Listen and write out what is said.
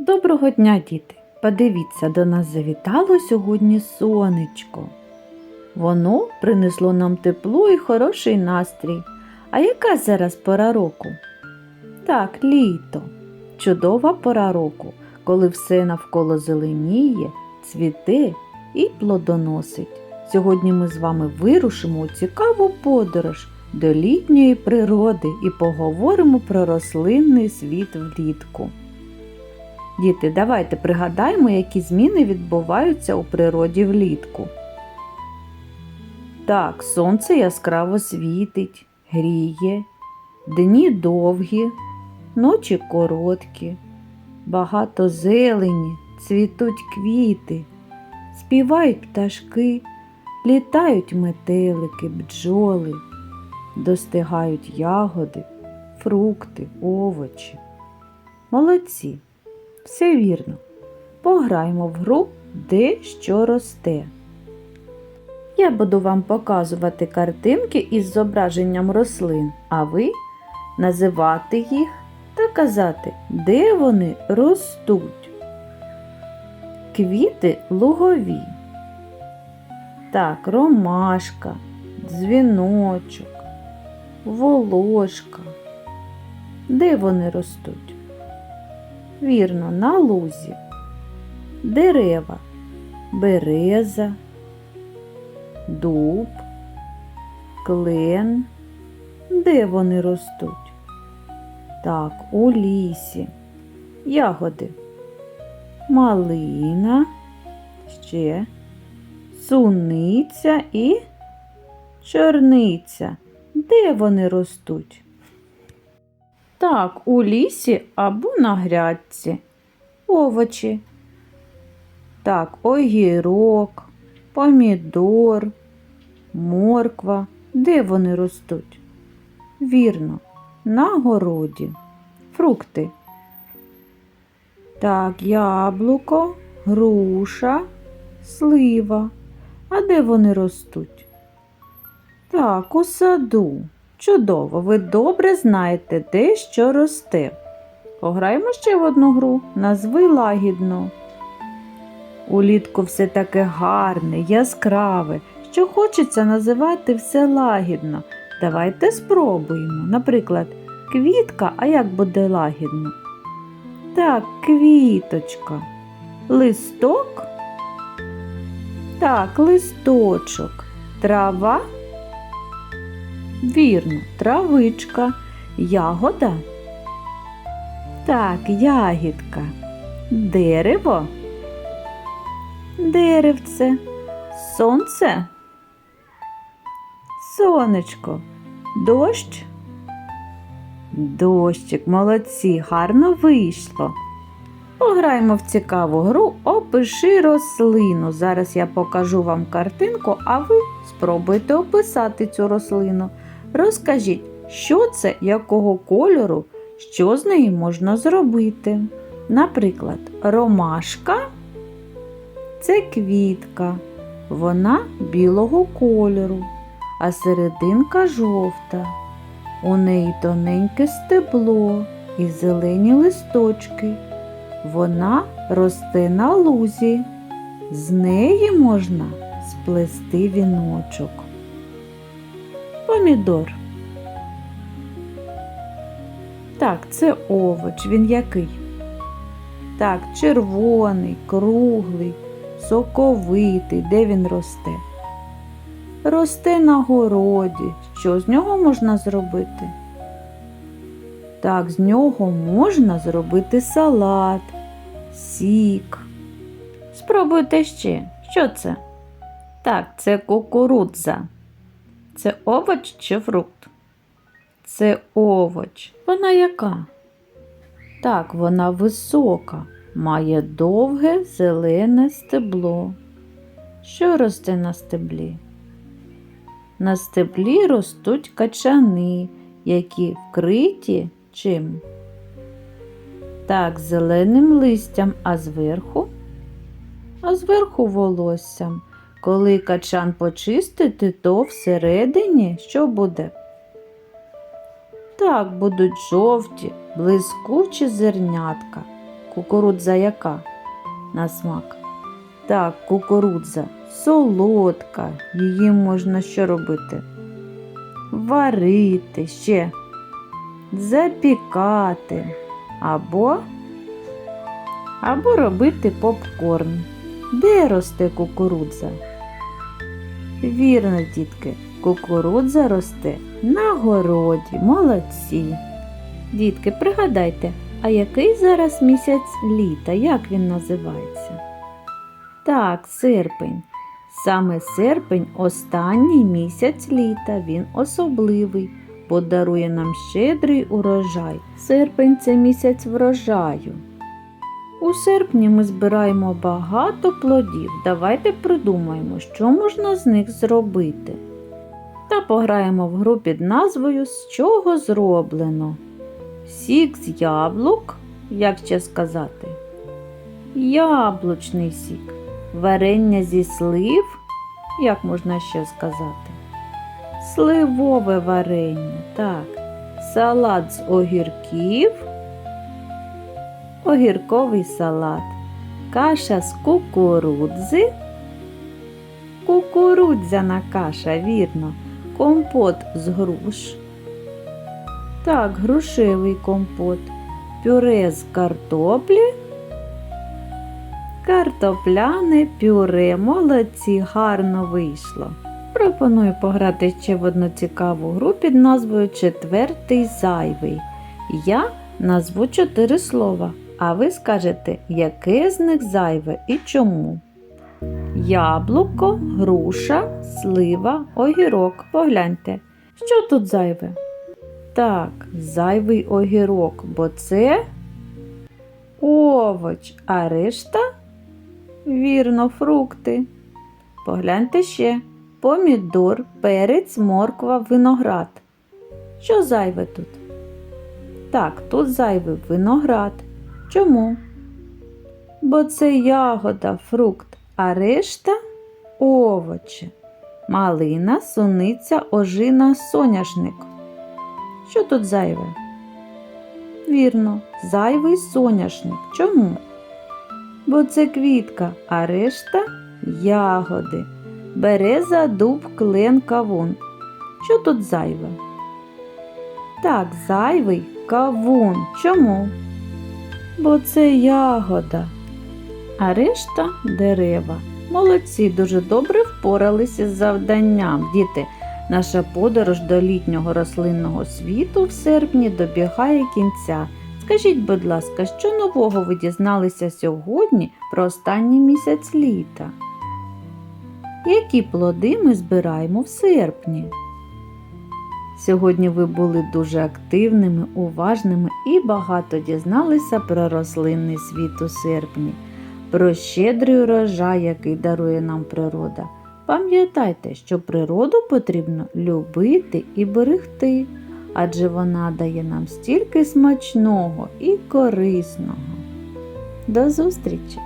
Доброго дня, діти! Подивіться, до нас завітало сьогодні сонечко. Воно принесло нам тепло і хороший настрій. А яка зараз пора року? Так, літо. Чудова пора року, коли все навколо зеленіє, цвіте і плодоносить. Сьогодні ми з вами вирушимо у цікаву подорож до літньої природи і поговоримо про рослинний світ влітку. Діти, давайте пригадаємо, які зміни відбуваються у природі влітку. Так, сонце яскраво світить, гріє, дні довгі, ночі короткі, багато зелені, цвітуть квіти, співають пташки, літають метелики, бджоли, достигають ягоди, фрукти, овочі. Молодці! Все вірно. Пограємо в гру де що росте. Я буду вам показувати картинки із зображенням рослин, а ви називати їх та казати, де вони ростуть. Квіти лугові. Так, ромашка, дзвіночок, волошка. Де вони ростуть? Вірно, на лузі. Дерева, береза, дуб, клен. Де вони ростуть? Так, у лісі. Ягоди. Малина, ще суниця і чорниця. Де вони ростуть? Так, у лісі або на грядці. Овочі. Так, огірок, помідор, морква. Де вони ростуть? Вірно, на городі. Фрукти. Так, яблуко, груша, слива. А де вони ростуть? Так, у саду. Чудово, ви добре знаєте, де що росте. Пограємо ще в одну гру. Назви лагідно. Улітку все таке гарне, яскраве, що хочеться називати все лагідно. Давайте спробуємо. Наприклад, квітка, а як буде лагідно? Так, квіточка. Листок? Так, листочок. Трава? Вірно, травичка, ягода. Так, ягідка. Дерево. Деревце. Сонце. Сонечко. Дощ. Дощик, молодці, гарно вийшло. Пограємо в цікаву гру Опиши рослину. Зараз я покажу вам картинку, а ви спробуйте описати цю рослину. Розкажіть, що це, якого кольору, що з неї можна зробити. Наприклад, ромашка це квітка, вона білого кольору, а серединка жовта. У неї тоненьке стебло і зелені листочки. Вона росте на лузі. З неї можна сплести віночок. Помідор. Так, це овоч. Він який? Так, червоний, круглий, соковитий. Де він росте? Росте на городі. Що з нього можна зробити? Так, з нього можна зробити салат, сік. Спробуйте ще. Що це? Так, це кукурудза. Це овоч чи фрукт? Це овоч. Вона яка? Так, вона висока, має довге зелене стебло. Що росте на стеблі? На стеблі ростуть качани, які вкриті чим? Так, зеленим листям, а зверху? А зверху волоссям. Коли качан почистити, то всередині що буде? Так, будуть жовті, блискучі зернятка, кукурудза яка на смак? Так, кукурудза солодка. Її можна що робити? Варити ще, запікати або, або робити попкорн. Де росте кукурудза? Вірно, дітки, кукурудза росте на городі. Молодці. Дітки, пригадайте, а який зараз місяць літа? Як він називається? Так, серпень. Саме серпень останній місяць літа. Він особливий, бо дарує нам щедрий урожай. Серпень це місяць врожаю. У серпні ми збираємо багато плодів. Давайте придумаємо, що можна з них зробити. Та пограємо в гру під назвою З чого зроблено. Сік з яблук, як ще сказати? Яблучний сік. Варення зі слив, як можна ще сказати? Сливове варення, так. Салат з огірків, огірковий салат, каша з кукурудзи, кукурудзяна каша, вірно, компот з груш. Так, грушевий компот, пюре з картоплі, картопляне пюре. Молодці, гарно вийшло. Пропоную пограти ще в одну цікаву гру під назвою Четвертий зайвий. Я назву чотири слова, а ви скажете, яке з них зайве і чому. Яблуко, груша, слива, огірок. Погляньте, що тут зайве? Так, зайвий огірок, бо це овоч, а решта вірно, фрукти. Погляньте ще помідор, перець, морква, виноград. Що зайве тут? Так, тут зайвий виноград. Чому? Бо це ягода, фрукт, а решта овочі. Малина, суниця, ожина, соняшник. Що тут зайве? Вірно, зайвий соняшник. Чому? Бо це квітка, а решта ягоди. Береза, дуб, клен, кавун. Що тут зайве? Так, зайвий кавун. Чому? Бо це ягода, а решта дерева. Молодці, дуже добре впоралися з завданням. Діти, наша подорож до літнього рослинного світу в серпні добігає кінця. Скажіть, будь ласка, що нового ви дізналися сьогодні про останній місяць літа? Які плоди ми збираємо в серпні? Сьогодні ви були дуже активними, уважними і багато дізналися про рослинний світ у серпні, про щедрий урожай, який дарує нам природа. Пам'ятайте, що природу потрібно любити і берегти, адже вона дає нам стільки смачного і корисного. До зустрічі!